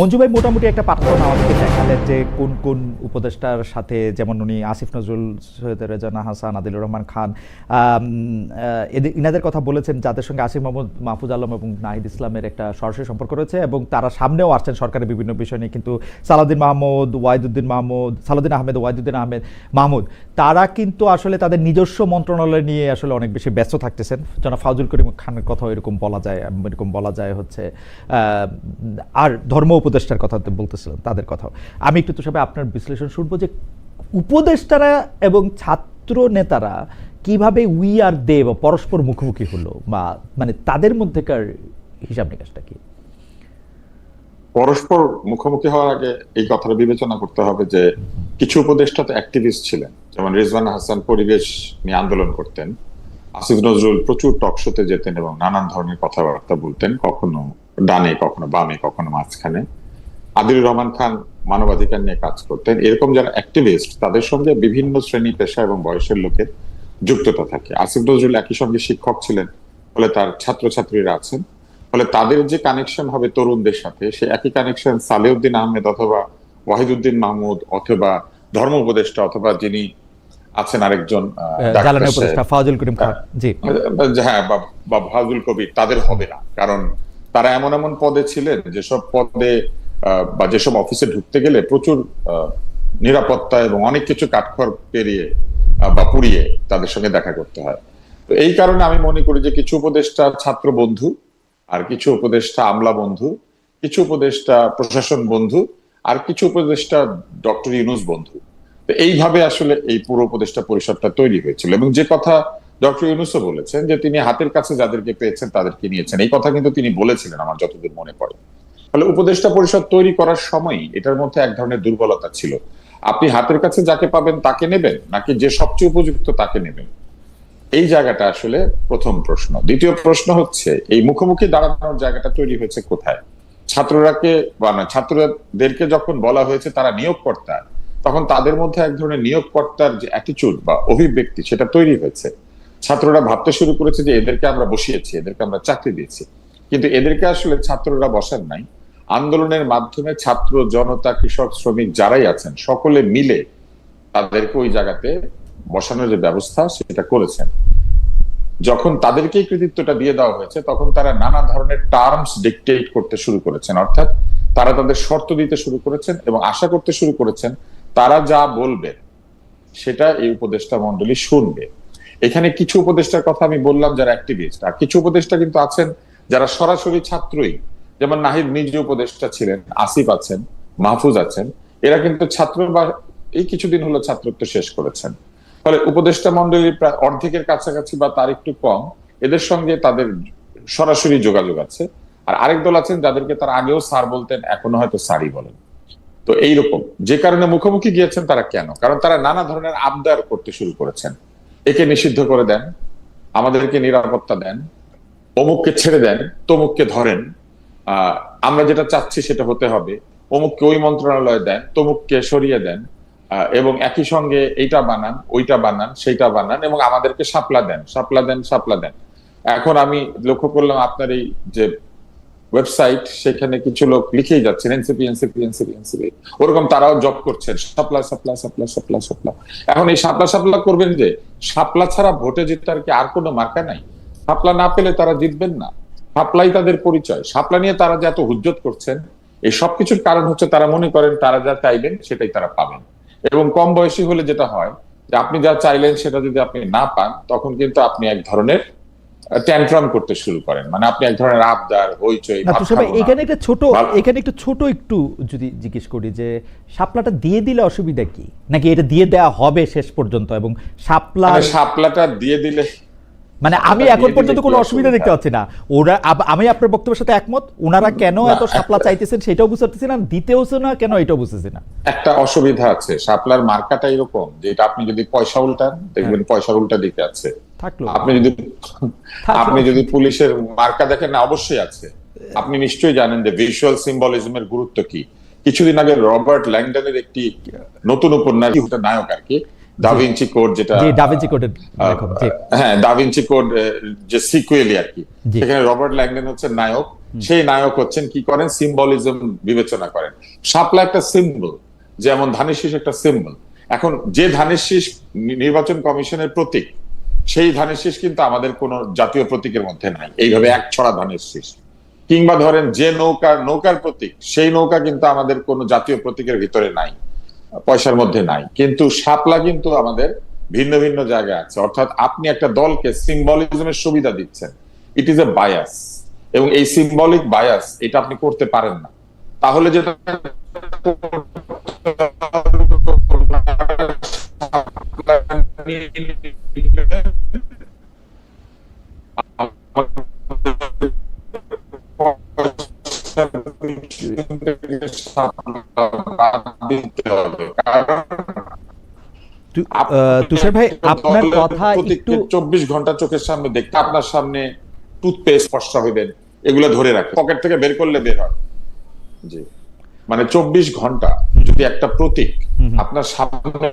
মঞ্জু ভাই মোটামুটি একটা পাঠাতন আমাদেরকে দেখালেন যে কোন কোন উপদেষ্টার সাথে, যেমন উনি আসিফ নজরুল, সৈয়দ রেজানা হাসান, আদিলুর রহমান খান এদের, ইনাদের কথা বলেছেন যাদের সঙ্গে আসিফ মোহাম্মদ মাহফুজ আলম এবং নাহিদ ইসলামের একটা সরাসরি সম্পর্ক রয়েছে এবং তারা সামনেও আসছেন সরকারের বিভিন্ন বিষয় নিয়ে, কিন্তু সালাউদ্দিন মাহমুদ ওয়াহিদুদ্দিন মাহমুদ, সালাউদ্দিন আহমেদ ওয়াহিদুদ্দিন আহমেদ, মাহমুদ, তারা কিন্তু আসলে তাদের নিজস্ব মন্ত্রণালয় নিয়ে আসলে অনেক বেশি ব্যস্ত থাকতেছেন। যেন ফাউজুল করিম খানের কথা এরকম বলা যায়, এরকম বলা যায় হচ্ছে আর ধর্ম উপদেষ্টার কথা বলতেছিলেন তাদের কথাও। আমি একটু তো সবাই আপনার বিশ্লেষণ শুনব যে উপদেষ্টারা এবং ছাত্র নেতারা কীভাবে উই আর দে বা পরস্পর মুখোমুখি হলো বা মানে তাদের মধ্যেকার হিসাব নিকাশটা কি? পরস্পর মুখোমুখি হওয়ার আগে এই কথাটা বিবেচনা করতে হবে যে কিছু উপদেষ্টা তো অ্যাক্টিভিস্ট ছিলেন। যেমন রিজওয়ান হাসান পরিবেশ নিয়ে আন্দোলন করতেন, আসিফ নজরুল প্রচুর টকশোতে যেতেন এবং নানান ধরনের কথাবার্তা বলতেন, কখনো ডানে, কখনো বামে, কখনো মাঝখানে। আদিলুর রহমান খান মানবাধিকার নিয়ে কাজ করতেন। এরকম যারা অ্যাক্টিভিস্ট তাদের সঙ্গে বিভিন্ন শ্রেণি পেশা এবং বয়সের লোকের যুক্ততা থাকে। আসিফ নজরুল একই সঙ্গে শিক্ষক ছিলেন ফলে তার ছাত্রছাত্রীরা আছেন। ফলে তাদের যে কানেকশন হবে তরুণদের সাথে সে একই কানেকশন সালেউদ্দিন আহমেদ অথবা ওয়াহিদুদ্দিন মাহমুদ অথবা ধর্ম উপদেষ্টা অথবা যিনি আছেন আরেকজন জি। হ্যাঁ বা- ফাজুল কবির তাদের হবে না। কারণ তারা এমন এমন পদে ছিলেন যেসব পদে বা যেসব অফিসে ঢুকতে গেলে প্রচুর নিরাপত্তা এবং অনেক কিছু কাঠখড় পেরিয়ে বা পুড়িয়ে তাদের সঙ্গে দেখা করতে হয়। তো এই কারণে আমি মনে করি যে কিছু উপদেষ্টা ছাত্র বন্ধু আর কিছু উপদেষ্টা আমলা বন্ধু, কিছু উপদেষ্টা প্রশাসন বন্ধু আর কিছু উপদেষ্টা ডক্টর ইউনুস বন্ধু। তো এইভাবে আসলে এই পুরো উপদেষ্টা পরিষদটা তৈরি হয়েছিল এবং যে কথা ডক্টর ইউনুসও বলেছেন যে তিনি হাতের কাছে যাদেরকে পেয়েছেন তাদেরকে নিয়েছেন। এই কথা কিন্তু তিনি বলেছিলেন, আমার যতদূর মনে পড়ে। ফলে উপদেষ্টা পরিষদ তৈরি করার সময় এটার মধ্যে এক ধরনের দুর্বলতা ছিল। আপনি হাতের কাছে যাকে পাবেন তাকে নেবেন, নাকি যে সবচেয়ে উপযুক্ত তাকে নেবেন? এই জায়গাটা আসলে প্রথম প্রশ্ন। দ্বিতীয় প্রশ্ন হচ্ছে, এই মুখোমুখি দাঁড়ানোর জায়গাটা তৈরি হয়েছে কোথায়? ছাত্ররাকে বা ছাত্রদেরকে যখন বলা হয়েছে তারা নিয়োগকর্তা, তখন তাদের মধ্যে এক ধরনের নিয়োগকর্তার যে অ্যাটিচিউড বা অভিব্যক্তি সেটা তৈরি হয়েছে। ছাত্ররা ভাবতে শুরু করেছে যে এদেরকে আমরা বসিয়েছি, এদেরকে আমরা চাকরি দিয়েছি। কিন্তু এদেরকে আসলে ছাত্ররা বসার নাই। আন্দোলনের মাধ্যমে ছাত্র, জনতা, কৃষক, শ্রমিক যারাই আছেন, সকলে মিলে তাদেরকে ওই জায়গাতে বসানোর যে ব্যবস্থা সেটা করেছেন। যখন তাদেরকেই কৃতিত্বটা দিয়ে দেওয়া হয়েছে, তখন তারা নানা ধরনের টার্মস ডিকটেট করতে শুরু করেছেন। অর্থাৎ তারা তাদের শর্ত দিতে শুরু করেছেন এবং আশা করতে শুরু করেছেন তারা যা বলবে সেটা এই উপদেষ্টা মন্ডলী শুনবে। এখানে কিছু উপদেষ্টার কথা আমি বললাম যারা অ্যাক্টিভিস্ট আর কিছু উপদেষ্টা কিন্তু আছেন যারা সরাসরি ছাত্রই। যেমন নাহিদ নিজে উপদেষ্টা ছিলেন, আসিফ আছেন, মাহফুজ আছেন, এরা কিন্তু ছাত্র বা এই কিছুদিন হলো ছাত্রত্ব শেষ করেছেন। ফলে উপদেষ্টা মন্ডলীর প্রায় অর্ধেকের কাছাকাছি বা তার একটু কম, এদের সঙ্গে তাদের সরাসরি যোগাযোগ আছে। আর আরেক দল আছেন যাদেরকে তার আগেও স্যার বলতেন, এখনও হয়তো স্যারই বলেন। তো এইরকম, যে কারণে মুখোমুখি গিয়েছেন তারা কেন? কারণ তারা নানা ধরনের আবদার করতে শুরু করেছেন। একে নিষিদ্ধ করে দেন, আমাদেরকে নিরাপত্তা দেন, অমুককে ছেড়ে দেন, তমুককে ধরেন। আমরা যেটা চাচ্ছি সেটা হতে হবে। অমুককে ওই মন্ত্রণালয় দেন, তমুককে সরিয়ে দেন এবং একই সঙ্গে এইটা বানান, ওইটা বানান, সেইটা বানান, এবং আমাদেরকে সাপলা দেন সাপলা দেন সাপলা দেন। এখন আমি লক্ষ্য করলাম আপনার এই যে ওয়েবসাইট, সেখানে কিছু লোক লিখেই যাচ্ছেন, এনসিপি এনসিপি এনসিপি এনসিপি। ওরকম তারাও জব করছেন, সাপলা, সাপ্লা, সাপলা সাপলা সাপলা। এখন এই সাপলা সাপলা করবেন যে, সাপলা ছাড়া ভোটে জিতার কি আর কোনো মার্কা নাই? সাপলা না পেলে তারা জিতবেন না। সাপলাই তাদের পরিচয়। সাপলা নিয়ে তারা যে এত হুজ্জত করছেন এই সবকিছুর কারণ হচ্ছে তারা মনে করেন তারা যা চাইবেন সেটাই তারা পাবেন। এবং কম বয়সী হলে যেটা হয় যে আপনি যা চাইলেন সেটা যদি আপনি না পান তখন কিন্তু আপনি এক ধরনের ট্যান্ট্রাম করতে শুরু করেন। মানে আপনি এক ধরনের আবদার হইচই। এখানে একটা ছোট এখানে একটু ছোট একটু যদি জিজ্ঞেস করি যে শাপলাটা দিয়ে দিলে অসুবিধা কি? নাকি এটা দিয়ে দেওয়া হবে শেষ পর্যন্ত এবং শাপলা মানে শাপলাটা দিয়ে দিলে মানে আমি এখন পর্যন্ত কোনো অসুবিধা? দেখতে পাচ্ছি না। ওরা আমি আপনার বক্তব্যের সাথে একমত। ওনারা কেন এত শাপলা চাইতেছেন সেটাও বুঝতে পারতেছি না। দিতেও না কেন এটাও বুঝতেছি না? একটা অসুবিধা আছে। শাপলার মার্কাটা এরকম যেটা আপনি যদি পয়সা উল্টান দেখবেন পয়সার উল্টা দিকে আছে। থাকল। আপনি যদি আপনি যদি পুলিশের মার্কা দেখেন না অবশ্যই আছে। আপনি নিশ্চয়ই জানেন যে ভিজুয়াল সিম্বলিজমের গুরুত্ব কি। কিছুদিন আগে রবার্ট ল্যাংডনের একটি নতুন উপন্যাস নায়ক আর কি দাভিঞ্চি কোড যেটা জি ডাভিঞ্চি কোডের লেখক জি। হ্যাঁ দাভিঞ্চি কোড যে আর কি। সেখানে রবার্ট ল্যাংডন হচ্ছে নায়ক। সেই নায়ক হচ্ছেন কি করেন? সিম্বলিজম বিবেচনা করেন। শাপলা একটা সিম্বল যেমন ধানের শীষ একটা সিম্বল। এখন যে ধানের শীষ নির্বাচন কমিশনের প্রতীক সেই ধানের শীষ কিন্তু আমাদের কোন জাতীয় প্রতীকের মধ্যে নাই। এইভাবে এক ছড়া ধানের শীষ। কিংবা ধরেন যে নৌকা নৌকার প্রতীক সেই নৌকা কিন্তু আমাদের কোন জাতীয় প্রতীকের ভিতরে নাই। পয়সার মধ্যে নাই। কিন্তু শাপলা কিন্তু আমাদের ভিন্ন ভিন্ন জায়গায় আছে। অর্থাৎ আপনি একটা দলকে সিম্বলিজমের সুবিধা দিচ্ছেন। ইট ইজ এ বায়াস এবং এই সিম্বলিক বায়াস এটা আপনি করতে পারেন না। তাহলে যেটা তুষার ভাই আপনার কথা একটু চব্বিশ ঘণ্টা চোখের সামনে দেখতে আপনার সামনে টুথপেস্ট ফর্সা হইবেন এগুলো ধরে রাখে। পকেট থেকে বের করলে বের হয়। জি। মানে চব্বিশ ঘণ্টা যদি একটা প্রতীক আপনার সামনে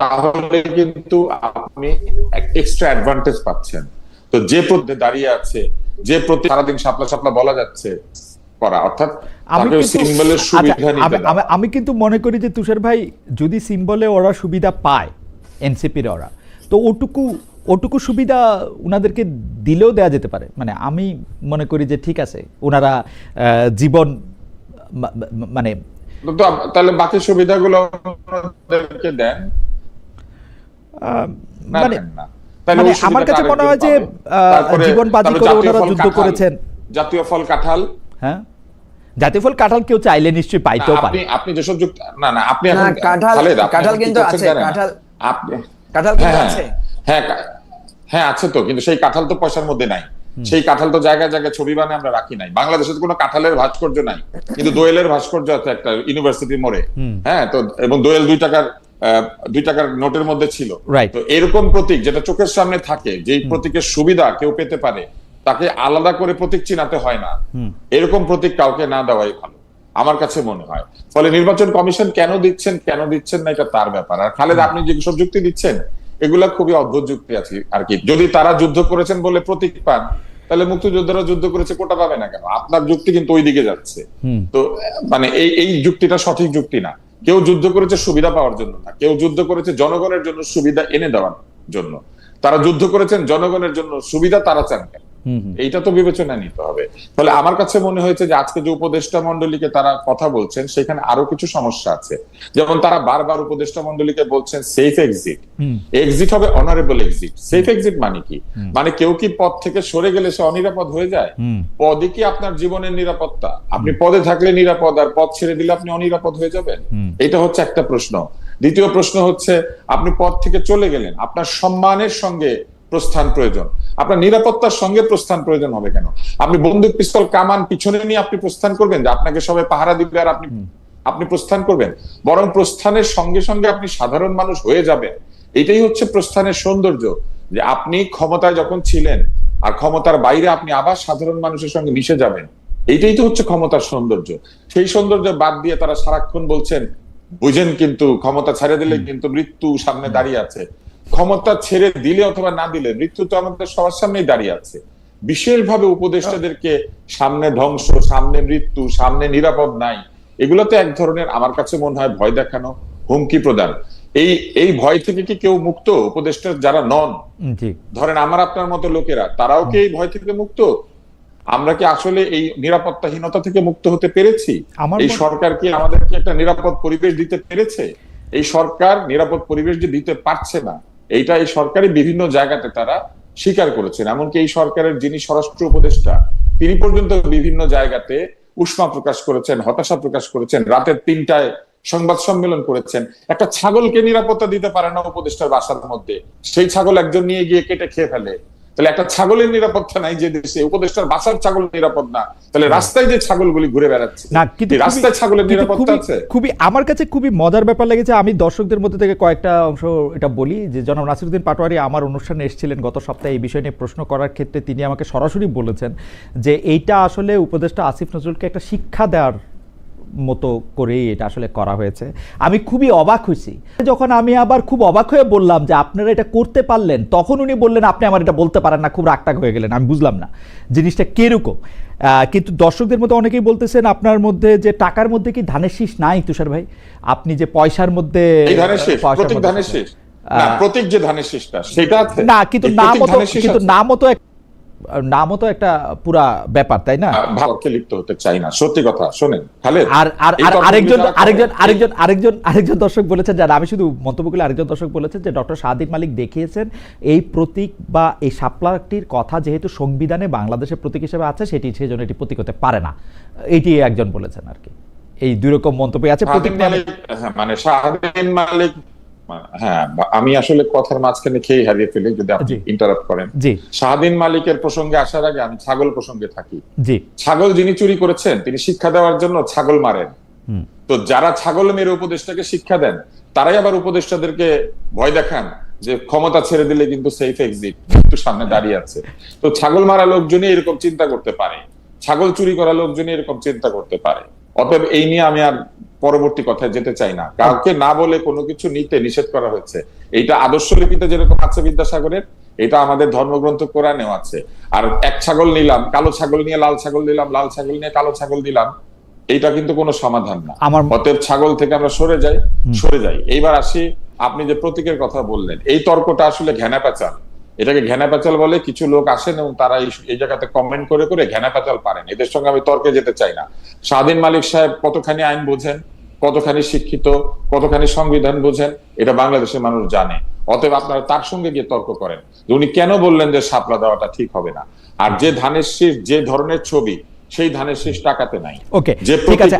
তাহলে কিন্তু আপনি এক্সট্রা অ্যাডভান্টেজ পাচ্ছেন। তো যে প্রতি দাঁড়িয়ে আছে যে প্রতি সারাদিন সাপলা সাপলা বলা যাচ্ছে করা অর্থাৎ আমি কিন্তু আচ্ছা, কিন্তু মনে করি যে তুষার ভাই যদি সিম্বলে ওরা সুবিধা পায় এনসিপির ওরা তো ওটুকু ওটুকু সুবিধা ওনাদেরকে দিলেও দেওয়া যেতে পারে। মানে আমি মনে করি যে ঠিক আছে ওনারা জীবন মানে তাহলে বাকি সুবিধাগুলো দেন। মানে মানে আমার কাছে মনে হয় যে, জীবন বাজি করে জাতীয় ওনারা ফল যুদ্ধ কাঁঠাল, করেছেন। জাতীয় ফল কাঁঠাল। হ্যাঁ? জাতীয় ফল কাঁঠাল কেউ চাইলে নিশ্চয়ই পাইতেও পারে। আপনি আপনি যেসব যুক্ত না না আপনি এখন কাঁঠাল- কাঁঠাল কিন্তু আছে, কাঁঠাল- আপনি কাঁঠাল কিন্তু হ্যাঁ, আছে। হ্যাঁ হ্যাঁ আছে তো কিন্তু সেই কাঁঠাল তো পয়সার মধ্যে নাই। সেই কাঁঠাল তো জায়গায় জায়গায় ছবি বানিয়ে আমরা রাখি নাই। বাংলাদেশে তো কোনো কাঁঠালের ভাস্কর্য নাই। কিন্তু দোয়েলের ভাস্কর্য আছে একটা ইউনিভার্সিটি মোড়ে। হ্যাঁ তো এবং দোয়েল দুই টাকার দুই টাকার নোটের মধ্যে ছিল। তো এরকম প্রতীক যেটা চোখের সামনে থাকে যে প্রতীকের সুবিধা কেউ পেতে পারে তাকে আলাদা করে প্রতীক চিনাতে হয় না। এরকম প্রতীক কাউকে না দেওয়াই ভালো আমার কাছে মনে হয়। ফলে নির্বাচন কমিশন কেন দিচ্ছেন কেন দিচ্ছেন না এটা তার ব্যাপার। আর খালেদ আপনি যে সব যুক্তি দিচ্ছেন এগুলা খুবই অদ্ভুত যুক্তি আছে আর কি। যদি তারা যুদ্ধ করেছেন বলে প্রতীক পান তাহলে মুক্তিযোদ্ধারা যুদ্ধ করেছে কোটা পাবে না কেন? আপনার যুক্তি কিন্তু ওই দিকে যাচ্ছে তো মানে এই এই যুক্তিটা সঠিক যুক্তি না। কেউ যুদ্ধ করেছে সুবিধা পাওয়ার জন্য না কেউ যুদ্ধ করেছে জনগণের জন্য সুবিধা এনে দেওয়ার জন্য তারা যুদ্ধ করেছেন, জনগণের জন্য সুবিধা তারা চান। এইটা তো বিবেচনায় নিতে হবে। ফলে আমার কাছে মনে হয়েছে যে আজকে যে উপদেষ্টা মন্ডলীকে তারা কথা বলছেন সেখানে আরও কিছু সমস্যা আছে। যেমন তারা বারবার উপদেষ্টা মন্ডলীকে বলছেন সেফ এক্সিট এক্সিট হবে অনারেবল এক্সিট সেফ এক্সিট মানে কি? মানে কেউ কি পদ থেকে সরে গেলে সে অনিরাপদ হয়ে যায়। পদে কি আপনার জীবনের নিরাপত্তা? আপনি পদে থাকলে নিরাপদ আর পদ ছেড়ে দিলে আপনি অনিরাপদ হয়ে যাবেন? এটা হচ্ছে একটা প্রশ্ন। দ্বিতীয় প্রশ্ন হচ্ছে আপনি পদ থেকে চলে গেলেন আপনার সম্মানের সঙ্গে প্রস্থান প্রয়োজন। আপনার নিরাপত্তার সঙ্গে প্রস্থান প্রয়োজন হবে কেন? আপনি বন্দুক পিস্তল কামান পিছনে নিয়ে আপনি প্রস্থান করবেন যে আপনাকে সবাই পাহারা দিবে আর আপনি আপনি প্রস্থান করবেন। বরং প্রস্থানের সঙ্গে সঙ্গে আপনি সাধারণ মানুষ হয়ে যাবেন। এটাই হচ্ছে প্রস্থানের সৌন্দর্য। যে আপনি ক্ষমতায় যখন ছিলেন আর ক্ষমতার বাইরে আপনি আবার সাধারণ মানুষের সঙ্গে মিশে যাবেন এইটাই তো হচ্ছে ক্ষমতার সৌন্দর্য। সেই সৌন্দর্য বাদ দিয়ে তারা সারাক্ষণ বলছেন বুঝেন কিন্তু ক্ষমতা ছেড়ে দিলে কিন্তু মৃত্যু সামনে দাঁড়িয়ে আছে। ক্ষমতা ছেড়ে দিলে অথবা না দিলে মৃত্যু তো আমাদের সবার সামনেই দাঁড়িয়ে আছে। বিশেষভাবে উপদেষ্টাদেরকে সামনে ধ্বংস সামনে মৃত্যু সামনে নিরাপদ নাই এগুলো তো এক ধরনের আমার কাছে মনে হয় ভয় দেখানো হুমকি প্রদান। এই এই ভয় থেকে কি কেউ মুক্ত উপদেষ্টা যারা নন? ধরেন আমার আপনার মতো লোকেরা তারাও কি এই ভয় থেকে মুক্ত? আমরা কি আসলে এই নিরাপত্তাহীনতা থেকে মুক্ত হতে পেরেছি? এই সরকার কি আমাদেরকে একটা নিরাপদ পরিবেশ দিতে পেরেছে? এই সরকার নিরাপদ পরিবেশ যে দিতে পারছে না এইটা এই সরকারি বিভিন্ন জায়গাতে তারা স্বীকার করেছেন। এমনকি এই সরকারের যিনি স্বরাষ্ট্র উপদেষ্টা, তিনি পর্যন্ত বিভিন্ন জায়গাতে উষ্মা প্রকাশ করেছেন, হতাশা প্রকাশ করেছেন, রাতের তিনটায় সংবাদ সম্মেলন করেছেন। একটা ছাগলকে নিরাপত্তা দিতে পারে না উপদেষ্টার বাসার মধ্যে। সেই ছাগল একজন নিয়ে গিয়ে কেটে খেয়ে ফেলে। তাহলে একটা ছাগলের নিরাপত্তা নাই যে দেশে উপদেষ্টার বাসার ছাগল নিরাপদ না। তাহলে রাস্তায় যে ছাগলগুলি ঘুরে বেড়াচ্ছে না কিন্তু রাস্তায় ছাগলের নিরাপত্তা আছে? খুবই আমার কাছে খুবই মজার ব্যাপার লেগেছে আমি দর্শকদের মধ্যে থেকে কয়েকটা অংশ এটা বলি যে জনাব নাসিরুদ্দিন পাটোয়ারি আমার অনুষ্ঠানে এসেছিলেন গত সপ্তাহে এই বিষয় নিয়ে প্রশ্ন করার ক্ষেত্রে তিনি আমাকে সরাসরি বলেছেন যে এইটা আসলে উপদেষ্টা আসিফ নজরুলকে একটা শিক্ষা দেওয়ার মতো করেই এটা আসলে করা হয়েছে। আমি খুবই অবাক হয়েছি। যখন আমি আবার খুব অবাক হয়ে বললাম যে আপনারা এটা করতে পারলেন তখন উনি বললেন আপনি আমার এটা বলতে পারেন না খুব রাগটাগ হয়ে গেলেন। আমি বুঝলাম না জিনিসটা কীরকম। কিন্তু দর্শকদের মধ্যে অনেকেই বলতেছেন আপনার মধ্যে যে টাকার মধ্যে কি ধানের শীষ নাই তুষার ভাই? আপনি যে পয়সার মধ্যে ধানের শেষ প্রতীক না যে ধানের শেষটা সেটা না কিন্তু নাম মতো কিন্তু আছে? নামও তো এক নামও তো একটা পুরা ব্যাপার তাই না? ভাবকে লিপ্ত হতে চাই না সত্যি কথা শোনেন আর আর আরেকজন আরেকজন আরেকজন আরেকজন আরেকজন দর্শক বলেছেন যারা আমি শুধু মন্তব্য করলে আরেকজন দর্শক বলেছেন যে ডক্টর সাদিক মালিক দেখিয়েছেন এই প্রতীক বা এই শাপলাটির কথা যেহেতু সংবিধানে বাংলাদেশের প্রতীক হিসেবে আছে সেটি সেজন্য এটি প্রতীক হতে পারে না। এটি একজন বলেছেন আর কি। এই দুই রকম মন্তব্য আছে প্রতীক হ্যাঁ, মানে শাহদিন মালিক হ্যাঁ আমি আসলে কথার মাঝখানে খেয়ে হারিয়ে ফেলি যদি আপনি। ইন্টারাপ্ট করেন। শাহদিন মালিকের প্রসঙ্গে আসার আগে আমি ছাগল প্রসঙ্গে থাকি। ছাগল যিনি চুরি করেছেন তিনি শিক্ষা দেওয়ার জন্য ছাগল মারেন। তো যারা ছাগল মেরে উপদেষ্টাকে শিক্ষা দেন তারাই আবার উপদেষ্টাদেরকে ভয় দেখান যে ক্ষমতা ছেড়ে দিলে কিন্তু সেফ এক্সিট মৃত্যুর সামনে দাঁড়িয়ে আছে। তো ছাগল মারা লোকজনই এরকম চিন্তা করতে পারে। ছাগল চুরি করা লোকজনই এরকম চিন্তা করতে পারে। অতএব এই নিয়ে আমি আর পরবর্তী কথায় যেতে চাই না। কাউকে না বলে কোনো কিছু নিতে নিষেধ করা হয়েছে। এইটা আদর্শ লিপিতে যেরকম আছে বিদ্যাসাগরের এটা আমাদের ধর্মগ্রন্থ কোরআনেও আছে। আর এক ছাগল নিলাম কালো ছাগল নিয়ে লাল ছাগল দিলাম লাল ছাগল নিয়ে কালো ছাগল দিলাম এইটা কিন্তু কোনো সমাধান না। আমার অতএব ছাগল থেকে আমরা সরে যাই সরে যাই। এইবার আসি আপনি যে প্রতীকের কথা বললেন এই তর্কটা আসলে ঘেনা পেঁচাল এটাকে ঘেনা পেঁচাল বলে কিছু লোক আসেন এবং তারা এই- এই জায়গাতে কমেন্ট করে করে ঘেনা পেঁচাল পারেন। এদের সঙ্গে আমি তর্কে যেতে চাই না। স্বাধীন মালিক সাহেব কতখানি আইন বোঝেন? কতখানি শিক্ষিত কতখানি সংবিধান বোঝেন এটা বাংলাদেশের মানুষ জানে। অতএব আপনারা তার সঙ্গে গিয়ে তর্ক করেন যে উনি কেন বললেন যে সাপলা দেওয়াটা ঠিক হবে না। আর যে ধানের শীষ যে ধরনের ছবি সেই ধানের শীষ টাকাতে নাই। ওকে যে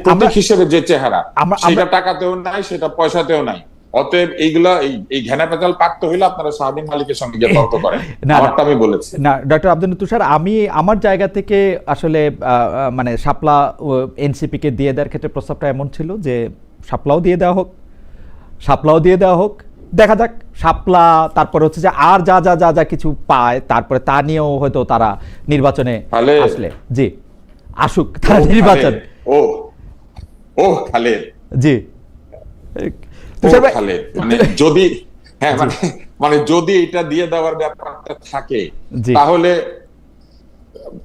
প্রতীক হিসেবে যে চেহারা সেটা টাকাতেও নাই সেটা পয়সাতেও নাই। অতএব এইগুলা এই ঘেনা পেঁচাল পাকতে হইলে আপনারা স্বাধীন মালিকের সঙ্গে গিয়ে তর্ক করেন। আমারটা আমি বলেছি। না ডক্টর আব্দুল তুষার আমি আমার জায়গা থেকে আসলে মানে শাপলা এনসিপি কে দিয়ে দেওয়ার ক্ষেত্রে প্রস্তাবটা এমন ছিল যে শাপলাও দিয়ে দেওয়া হোক শাপলাও দিয়ে দেওয়া হোক। দেখা যাক শাপলা তারপরে হচ্ছে যে আর যা যা যা যা কিছু পায় তারপরে তা নিয়েও হয়তো তারা নির্বাচনে আসলে। জি আসুক তারা নির্বাচন। ও ও খালেদ জি। খালেদ মানে যদি হ্যাঁ মানে মানে যদি এটা দিয়ে দেওয়ার ব্যাপারটা থাকে তাহলে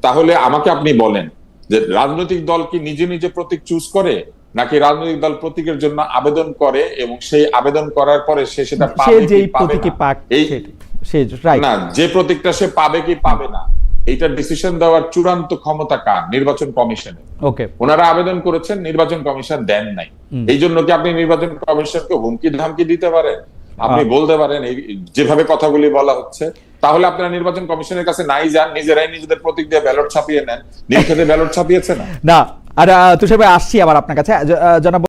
তাহলে আমাকে আপনি বলেন যে রাজনৈতিক দল কি নিজে নিজে প্রতীক চুজ করে নাকি রাজনৈতিক দল প্রতীকের জন্য আবেদন করে এবং সেই আবেদন করার পরে সে সেটা পাবে কি পাবে না যে প্রতীকটা সে পাবে কি পাবে না? এইটা ডিসিশন দেওয়ার চূড়ান্ত ক্ষমতা কার? নির্বাচন কমিশনের। ওকে ওনারা আবেদন করেছেন নির্বাচন কমিশন দেন নাই। এই জন্য কি আপনি নির্বাচন কমিশনকে হুমকি ধামকি দিতে পারেন? আপনি বলতে পারেন এই যেভাবে কথাগুলি বলা হচ্ছে তাহলে আপনারা নির্বাচন কমিশনের কাছে নাই যান নিজেরাই নিজেদের প্রতীক দিয়ে ব্যালট ছাপিয়ে নেন। নির্বাচনে ব্যালট ছাপিয়েছে না? না আর তুষার ভাই আসছি আবার আপনার কাছে। জনাব